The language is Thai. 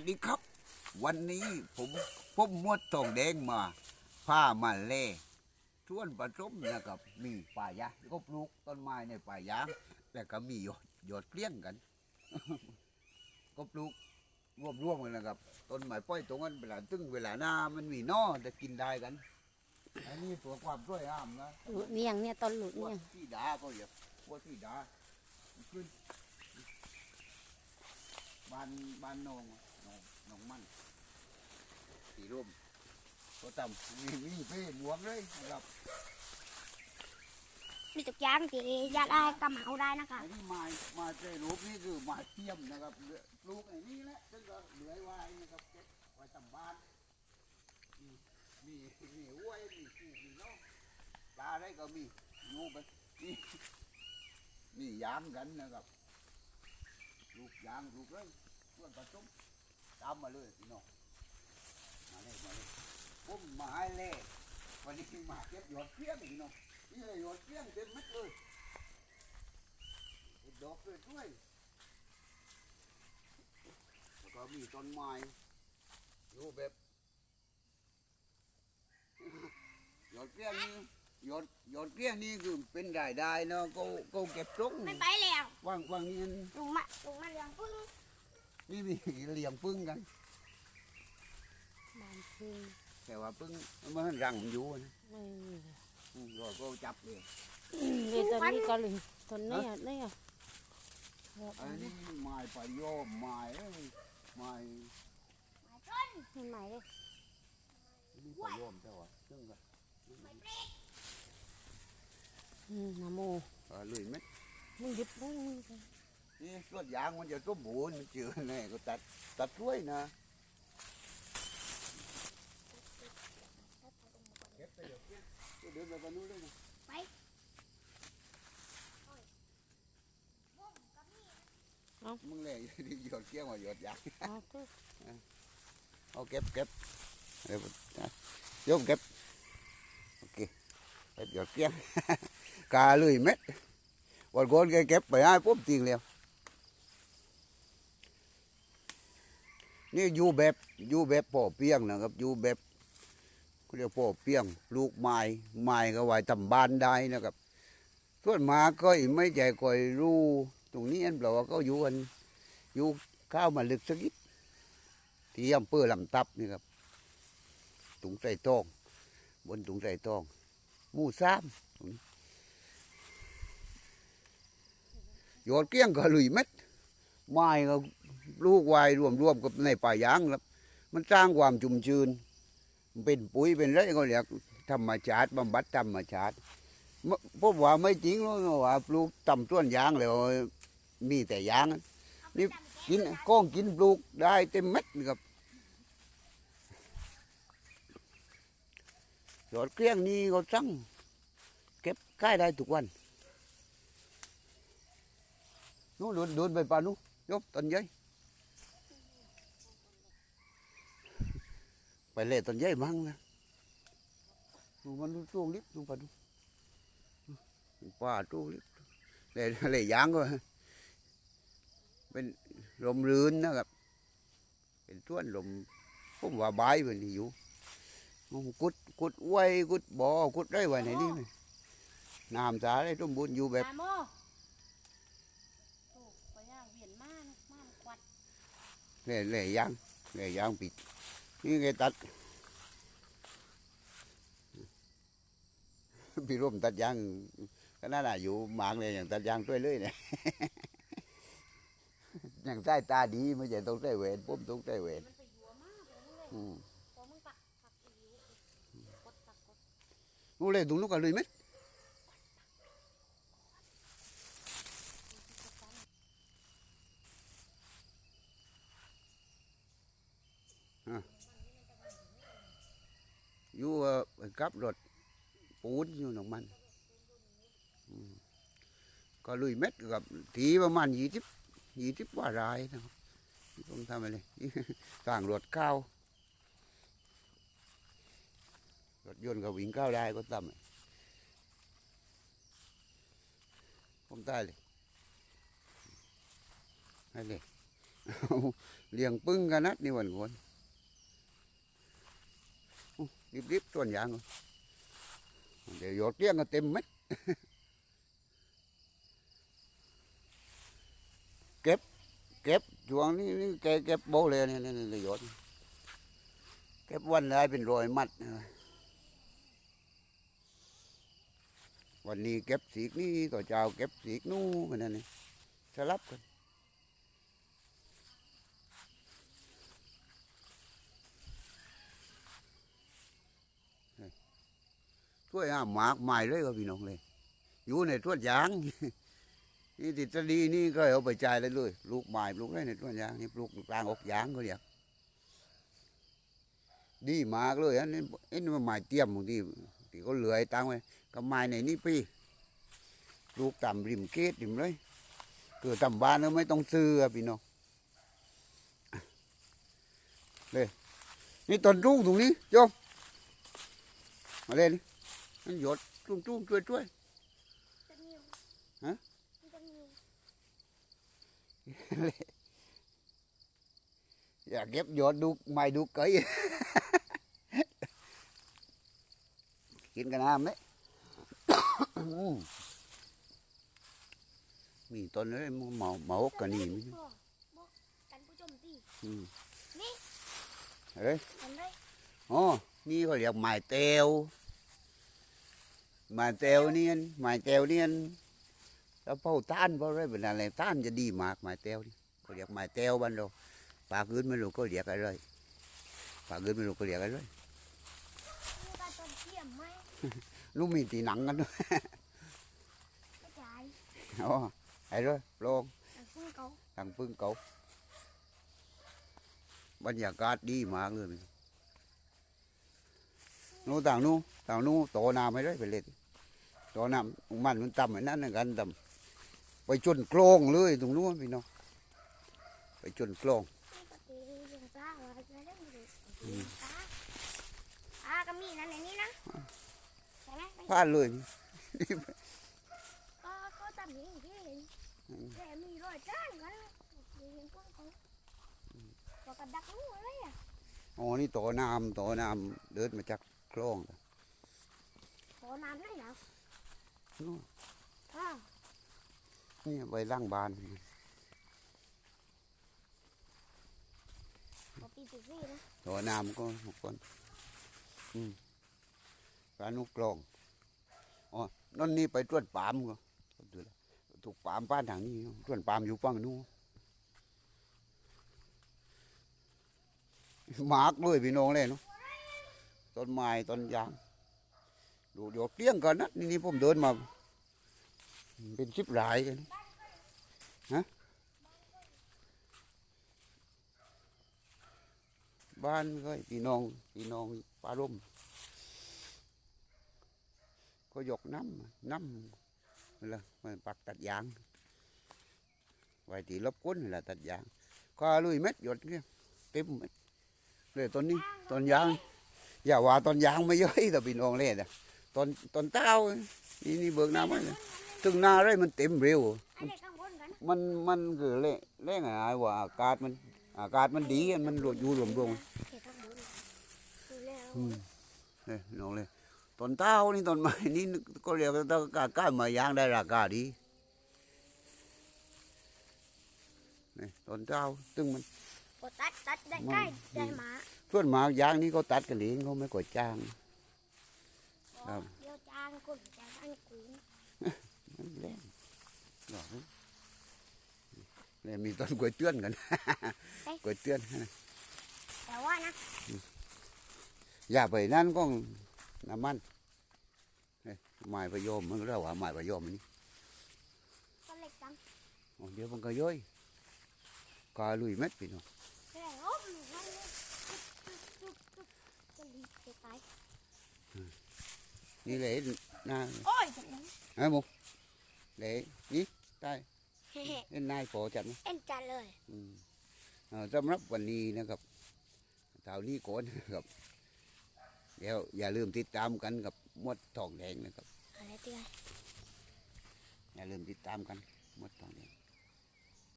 วัสดีครับ วันนี้ผมพบมวดทองแดงมาผ้ามาเล่ชวนผสมนะครับมีป่ายางก็ปลูกต้นไม้ในป่ายางแต่ก็มีหยอดหยอดเกลี้ยงกัน ก็ปลูกรวบรวมกันนะครับต้นไม้ป้อยตรงนั้นเวลาตึงเวลาหน้ามันมีหนอจะกินได้กัน อันนี้ตัวความสวยงามนะหลุดเนียงเนี่ยต้นหลุดพวกเนียงที่ดาก็อย่าพวกที่ดาขึ้นบ้านบ้านนอง นองนองมันสีร่มก็ทำมีมีเพ่หมวกเลยนะครับมีตุกอยางที่อยากได้กำเหาได้นะคะอันนี้ไม้ไม้เจรูปนี่คือไม้เทียมนะครับเหลือปลูกไอ้นี่แหละซึ่งก็เหลือไว้นะครับเก็บไว้ทำบ้านมีมีมีห้วยมีปูมีน้องปลาอะไรก็มีงูไปนี่นี่ยางกันนะครับลูกยางลูกเลยเพื่อนผสม ตามมาเลยพี่น้องมาเลยมาเลยผมมาให้เล่วันนี้มาเก็บหยอดเพี้ยงพี่น้องนี่เลยหยอดเพี้ยงเต็มเม็ดเลยเห็ดดอกเลยด้วยแล้วก็มีต้นไม้อยู่แบบหยอดเพี้ยงนี่หยอดหยอดเพี้ยงนี่คือเป็นรายได้เนาะก็ก็เก็บตรงไม่ไปแล้วว่างว่างนี่ลุงมาลุงมาเลี้ยงพึ่ง นี่มีเลี้ยงพึ่งกันบานพึ่งแต่ว่าพึ่งมันรังมันอยู่นะไม่อืมเราก็จับเลยมีต้นนี้ก็เลยต้นนี้นี่อะอันนี้ไม้ปลายโยมไม้เอ้ยไม้หมายต้นต้นใหม่เลยนี่ปลายโยมแต่ว่าซึ่งก็หมายเปรตอืมนาโมเออลุยเม็ดมึงหยิบมึง นี่ต้นยางมันจะต้มบูนมันเจือแน่ก็ตัดตัดช่วยนะเก็บไปเดี๋ยวเก็บเดินไปกันนู้นเลยนะมึงเลยหยอดเกี้ยงว่าหยอดยางเอาตัวเอาเก็บเก็บเดี๋ยวโยมเก็บโอเคเก็บหยอดเกี้ยงกาเลยเม็ดวันก่อนแกเก็บไปให้ปุ๊บทิ้งแล้ว นี่อยู่แบบอยู่แบบป่อเปียงนะครับอยู่แบบเขาเรียกป่อเปียงปลูกไม้ไม้ก็ไว้ทำบ้านได้นะครับ ส่วนมากก็ไม่ใจก่อยรู้ตรงนี้อันเปล่าก็อยู่กันอยู่ข้าวมาลึกสักนิดที่อำเภอลำตับนี่ครับถุงใส่ตอง บนถุงใส่ตองหมู่ซ้ำตรงนี้โยดเกี้ยงก็ลุยเม็ด ไม้ก็ลูกวายรวมรวมๆกับในป่ายางครับมันสร้างความชุ่มชื้นเป็นปุ๋ยเป็นไรก็เรียกธรรมชาติบำบัดธรรมชาติพบว่าไม่จริงหรอกว่าปลูกต่ำต้นยางแล้วมีแต่ยางนี่กินก้องกินปลูกได้เต็มเม็ดครับยอดเกลี้ยงนี่เขาสั่งเก็บขายได้ทุกวันนู้นเดินเดินไปป่านู้น ยกต้นใหญ่ไปเล่ต้นใหญ่มั่งนะดูมันดูช่วงลิบดูป่านู้ป่าตู้ลิบเลยเลยยางก็เป็นลมรื่นนะครับ เป็นต้วนลมผมว่าใบายไปนี่อยู่มันกุดกุดไว้กุดบ่อกุดได้ไว้ไหนนี่น้ำสาได้สมบูรณ์อยู่แบบ นาโมโอ้ไปย่างเวียนมานะมาควัด เลยเลยยางเลยยางปิด นี่ไงตัดพี่ร่มตัดยางก็น่าจะอยู่หมางเลยอย่างตัดยางด้วยเลยเนี่ยอย่างใต้ตาดีไม่ใช่ต้องใส่เวรผมต้องใส่เวรมันไปยัวมากเลยอืมพอมึงตักตักไปอยู่กดตักกดนู่นเลยตรงนู้นกันเลยไหมอยู่เอ่อ กับรถปูนอยู่หนองมันก็ลุยเม็ดกับทีประมาณยี่สิบยี่สิบกว่ารายนะครับผมทำอะไรต่างรถเข้ารถยนต์ก็วิ่งเข้าได้ก็ทำผมได้เลยให้เลยเลี้ยงปึ้งกันนัดนี่วันก่อน รีบๆต้นยาง เดี๋ยวหยดเลี้ยงก็เต็มเม็ดเก็บ เก็บช่วงนี้นี่แกเก็บโบเลยเนี่ยนี่นี่หยดเก็บวันได้เป็นรอยมัด วันนี้เก็บสีกนี่ต่อเจ้าเก็บสีกนู่นมันนั่นนี่สลับกัน ช่วยหาหมากใหม่เลยก็พี่น้องเลย อยู่ในต้นยาง นี่ติดจะดีนี่ก็เอาไปจ่ายเลยเลยลูกใหม่ลูกได้ในต้นยางนี่ปลูกกลางอกยางก็เรียกดีมากเลยอันนี้อันนี้มันไม้เตรียมบางทีที่เขาเหลือตังไว้ก็ไม้ในนี่พี่ลูกต่ำริมเกตริมเลยคือต่ำบ้านก็ไม่ต้องซื้อพี่น้องเลยนี่ต้นรุ่งตรงนี้โยมมาเล่น มันหยดตุ้มตุ้มช่วยช่วยจะมีฮะจะมีอยากเก็บหยดดูไม่ดูเกยกินกันน้ำไหมมีต้นเลยหมาหมาอกกันนี่มั้ยพ่อบอกกันผู้ชมตีอืมนี่เอ้ยกันเลยอ๋อนี่เขาเรียกไม้เตว ไม้เตวเนี่ยไม้เตวเนี่ยแล้วเผาต้านเพราะอะไรเป็นอะไรต้านจะดีมากไม้เตวนี่เขาเรียกไม้เตวบ้านเราปากอื่นไม่รู้ก็เรียกอะไรปากอื่นไม่รู้ก็เรียกอะไรมีการต้นเทียมไหมลูกมีตีหนังกันด้วยไม่จ่ายอ๋อไอ้ด้วยโลงแต่ซึ่งเขาทางพึ่งเขาบรรยากาศดีมากเลย นู้ต่างนู้ต่างนู้โตน้ำไม่ได้ไปเลยโตน้ำมันมันต่ำไอ้นั่นนะกันต่ำไปจนโกลงเลยตรงนู้นพี่น้องไปจนโกลงปกติเลี้ยงปลาว่าจะเล่นดูเลี้ยงปลาอ่าก็มีนั่นในนี้นะใช่ไหมไปพลาดเลยก็ก็ทำอย่างนี้เห็นแต่มีรอยจ้างกันเลยเลี้ยงพวกเขาก็กระดักรู้อะไรอะอ๋อนี่โตน้ำโตน้ำเดินมาจาก โคลงขอน้ำได้เหรอนู้นอ่านี่ไปล่างบานขอปีสิบสี่นะโตน้ำก็ทุกคนอืมการนุกลองอ๋อนั่นนี่ไปตรวจปามก็ดูแลถูกปามป้านทางนี้ตรวจปามอยู่ฝั่งนู้นหมากเลยพี่น้องเลยเนาะ ต้นไม้ต้นยาง ดูเดี๋ยวเลี้ยงกันนะนี่นี่ผมเดินมา เป็นชิบหลายเลยนะฮะบ้านก็พี่น้องพี่น้องปลาร่มก็ยกน้ำน้ำนั่ละมันปักตัดยางไว้ที่ลบก้นแหละตัดยางก็ลุยเม็ดหยดเงี้ยเต็มเม็ดเลยต้นนี้ต้นยาง อย่าว่าต้นยางไม่ย่อยแต่พี่น้องเล่นอะต้นต้นเต้านี่นี่เบิกน้ำไว้เลยถึงหน้าเลยมันเต็มเร็วให้เด็กข้างบนกันมันมันคือเละเละไงว่าอากาศมันอากาศมันดีมันรวมอยู่รวมรวมเด็กข้างบนดูแล้วอืมเลยน้องเลยต้นเต้านี่ต้นไม้นี่ก็เรียกว่าต้นกาก้าไม้ยางได้ราคาดีนี่ต้นเต้าซึ่งมันกดตัดตัดได้ใกล้ได้หมา ส่วนมากยางนี่เขาตัดกันเองเขาไม่กดจ้าง ครับ เดี๋ยวจางคนจางอันกุนมันแรงดอกนี้เลยมีต้นกล้วยเตื้อนกัน กล้วยเตื้อนแต่ว่านะ อย่าไปนั่นก็น้ำมันเฮ้ยไม้ประโยมมันเรียกว่าไม้ประโยมอันนี้ก็เล็กจังอ๋อเดี๋ยวมันก็ย่อยกาลุยเม็ดพี่น้องแค่ล้มนั่นเลยตุ๊บตุ๊บตุ๊บ จะรีบจะตายนี่เลยหน้าโอ้ยจังนั้นฮะมุกเลยนี่ใต้เฮ้เล่นนายพอจัดไหมเอ็นจันเลยอืมเอ่อสำหรับวันนี้นะครับเท่านี้ก่อนนะครับเดี๋ยวอย่าลืมติดตามกันกับมดทองแดงนะครับอะไรเตี้ยอย่าลืมติดตามกันมดทองแดง